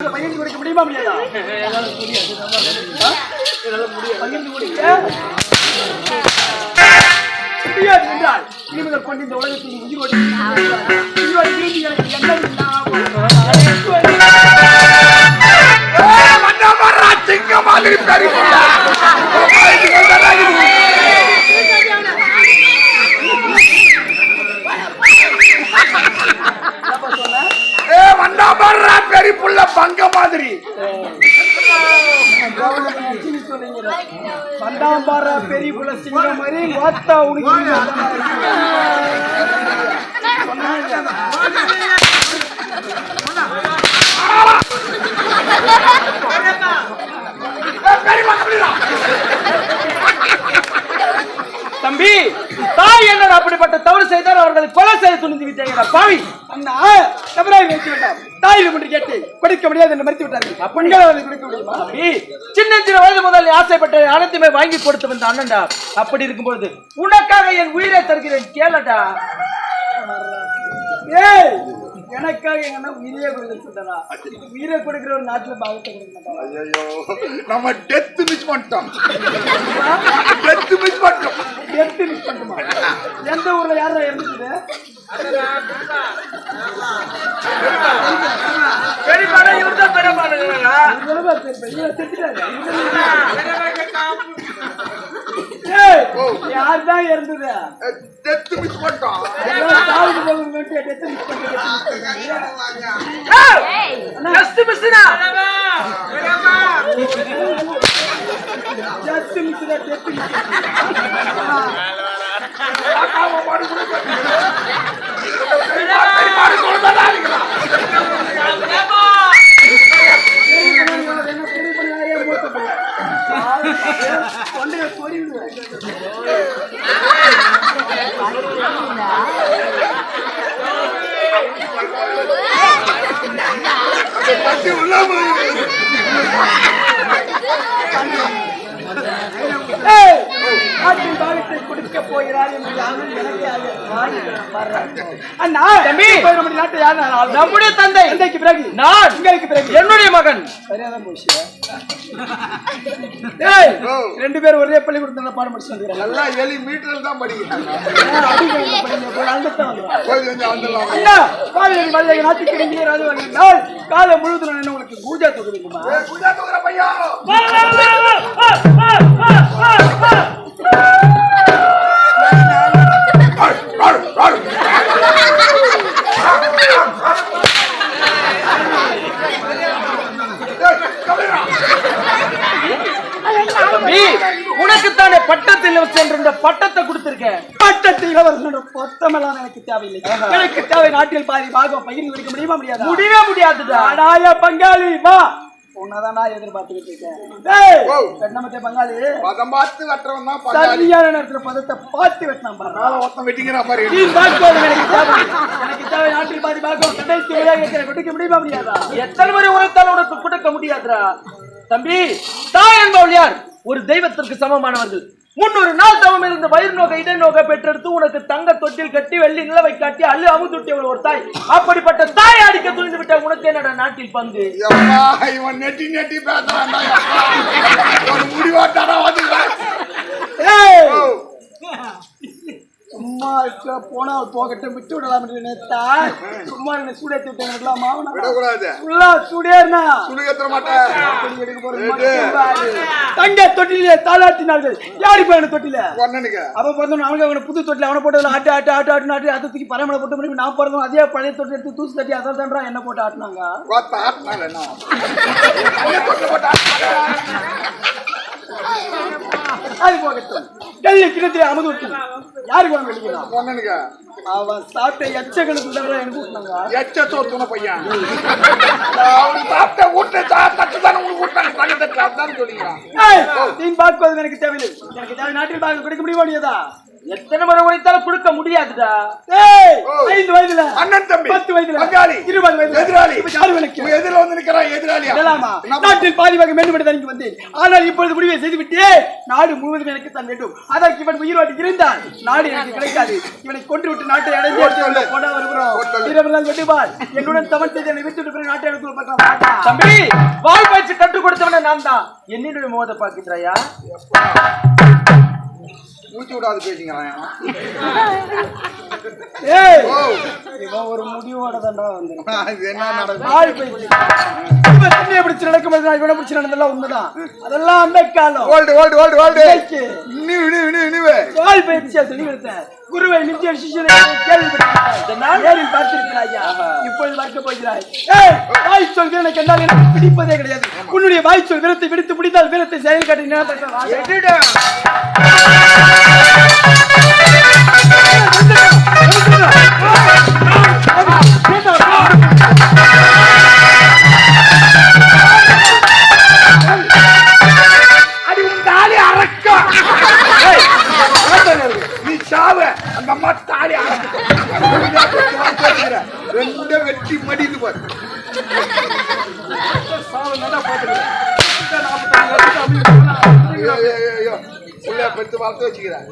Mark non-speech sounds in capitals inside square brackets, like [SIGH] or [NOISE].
பகிர்ந்து முடியுமா முடியாதா ஆ? பகிர்ந்து முடியாது என்றால் இனி முதல் கொண்டு இந்த உலகத்தில் உயிரோடு வந்தாம்பாரா பெரிய புள்ள சிங்கம் மாதிரி வாத்தா உனக்கு தம்பி தாய் என்ன அப்படிப்பட்ட தவறு செய்தால் அவர்களை கொலை செய்ய துணிந்து விட்டீங்க பாவி. அண்ணா தவறாக வைக்க வேண்டாம் தாயில் ஒன்று கேட்டு கொடுக்க முடியாது என்று மறுத்து விட்டார்கள். அப்பன்கள் கொடுக்க முடியுமா? சின்ன சின்ன வயது முதல் ஆசைப்பட்ட அனைத்துமே வாங்கி கொடுத்து வந்த அண்ணன்டா அப்படி இருக்கும்பொழுது உனக்காக என் உயிரை தருகிறேன் கேளடா. ஏய் எனக்காக எங்க அண்ணா உயிரையே கொடுக்க சொல்றா உயிரை கொடுக்கிற ஒரு நாட்டுல பாகத்தை கொடுக்க நம்ம டெத் மிஸ் பண்ணிட்டோம். டெத் மிஸ் பண்ணிட்டோம். எடுத்து மிஸ் பண்ணுமா எந்த ஊர்ல யாரா இருந்துச்சு யார் தான் இருந்தது டெத் மிஸ் பண்ணிட்டோம் டெத்து மிஸ் பண்ணி ஜஸ்ட் மிஸ்னா ஜஸ்ட் மிஸ் டெத்து மிஸ் காக்காவை பாடு கூட பெரிய பாடு கொடுத்தா இருக்கிறான் பத்தி உள்ள போய் கொடுக்க போகிறார் என்று யாரும் எனக்கு அது வாங்கிக்கிறேன் பாருங்க. அண்ணா தம்பி. இப்ப நம்ம நாட்டை யார் ஆளு? நம்முடைய தந்தை தந்தைக்கு பிறகு நான் மகன் சரியாதான் போச்சு. ரெண்டு பேரும் ஒரே பள்ளிக்கூடத்துல பாடம் படிச்சு எல்லாம் எலி மீட்டரில் தான் படிக்கிறாங்க. காலை முழுவதும் என்ன உனக்கு பூஜா தொகுதிக்குமா? ஏய், குஜா தூக்குற பையா தம்பி உனக்குத்தானே பட்டத்தில் சென்ற பட்டத்தை கொடுத்திருக்கேன். பட்டத்தில் இளவரசனோட பொத்தமெல்லாம் எனக்கு தேவையில்லை. எனக்கு தேவை நாட்டில் பாதி பாகம் பகிர்ந்து வைக்க முடியுமா முடியாதா? முடியவே முடியாதுடா. அடாய பங்காளி வா. உன்னதான் நான் எதிர்பார்த்துக்கிட்டு இருக்கேன். பங்காளி. பதம் பார்த்து வெட்டுறவன் தான் பங்காளி. சரியான நேரத்துல பதத்தை பார்த்து வெட்டினான் பாரு. மேல ஒருத்தன். நீ பார்ப்பது எனக்கு தேவை. எனக்கு தேவை நாட்டில் பாதி பாகம் முறையாக இருக்கிற கொடுக்க முடியுமா முடியாதா? எத்தனை முறை உரைத்தாலும் உனக்கு கொடுக்க முடியாதுடா. தம்பி தாய் என்பவள் யார்? ஒரு தெய்வத்திற்கு சமமானவர்கள். முன்னூறு நாள் தவம் இருந்த வயிறு நோக இடை பெற்றெடுத்து உனக்கு தங்க தொட்டில் கட்டி வெள்ளி நிலவை காட்டி அள்ளு அமுத்துட்டியவள் ஒரு தாய். அப்படிப்பட்ட தாய் அடிக்க துணிந்து விட்ட உனக்கு என்னடா நாட்டில் பங்கு? இவன் நெட்டி நெட்டி பேசுறான்டா, எம்மா. ஒரு முடிவாட்டாடா வந்துக்கிறான். ஏய் ஓ, சும்மா இருக்க போனா போகட்டும் விட்டு விடலாம் என்று நினைத்தா சும்மா என்ன சூடேத்தி விட்டு மாவனா விடக்கூடாது. ஃபுல்லா சூடேறினா சுழி ஏத்துற மாட்டேன். எடுக்க போறது. தங்க தொட்டிலே தாளாட்டினார்கள் யாரு இப்ப என்ன தொட்டில பொண்ணனுக்கு. அவ பிறந்தவன் அவனுக்கு அவனை புது தொட்டில அவனை போட்டு ஆட்டு ஆட்டு ஆட்டு ஆட்டு ஆட்டு அதை தூக்கி பரமலை போட்டு பண்ணி நான் பிறந்தவன் அதே பழைய தொட்டி எடுத்து தூசி தட்டி அதை தான்றா என்ன போட்டு [LAUGHS] ஆட்டினாங்க அது போகட்டும். டெல்லி கிணத்துல அமுது விட்டு யாருக்கு அவன் வெளிக்கிறான் பொண்ணனுக்கு. அவன் சாப்பிட்ட எச்சகளுக்கு தவிர எனக்கு ஊட்டினாங்க எச்ச பையன். அவன் சாப்பிட்ட வீட்டு சா- தட்டு தானே தங்க சொல்லிக்கிறான். நீ பார்ப்பது எனக்கு தேவையில்லை. எனக்கு தேவை நாட்டில் பார்க்க கொடுக்க முடியாதா எத்தனை முறை உழைத்தாலும் கொடுக்க முடியாதுடா. ஐந்து வயதுல அண்ணன் தம்பி பத்து வயதுல பங்காளி இருபது வயதுல எதிராளி. இப்ப யாரு எனக்கு உன் எதிரில வந்து நிக்கிறான் எதிராளியா? இதெல்லாமா? நாட்டில் பாதி வகை மேம்படுத்த இங்கு வந்தேன். ஆனால் இப்பொழுது முடிவை செய்துவிட்டு நாடு முழுவதும் எனக்கு தான் வேண்டும். அதற்கு இவன் உயிரோடு இருந்தால் நாடு எனக்கு கிடைக்காது. இவனை கொன்று விட்டு நாட்டை அடைந்து. போட வருகிறோம். சொல்லு. இருபதால் வெட்டுவார் என்னுடன் தவன் செய்து என்னை விட்டு பிறகு நாட்டை எடுத்து பார்க்கலாம் தம்பி வாய் பயிற்சி கற்றுக் கொடுத்தவன நான் தான். என்னுடைய மோத பாக்கின்றாயா மூச்சு விடாது இவன் ஒரு முடிவோட தாண்டா வந்தேன் இது என்ன நடக்கும் இவனை பிடிச்சு நடந்ததெல்லாம் உண்மைதான். அதெல்லாம் அந்த காலம் ஓல்டு ஓல்டு ஓல்டு. ஓல்டு இன்னைக்கு வாய் பயிற்சியா சொல்லி கொடுத்தேன் குருவை மிஞ்சிய சிஷியனை கேள்விப்பட்டேன் நேரில் பார்த்திருக்கிறாயா இப்பொழுது பார்க்க போகிறாய். வாய் சொல் வீரனை கண்டால் எனக்கு பிடிப்பதே கிடையாது. உன்னுடைய வாய் சொல் வீரத்தை விடுத்து பிடித்தால் வீரத்தை செயல் காட்டினா ரெண்டு வெட்டி மடிது பாரு. பாத்துக்கிறேன் ஐயோ, ஐயோ. வளர்த்து வச்சுக்கிறேன்.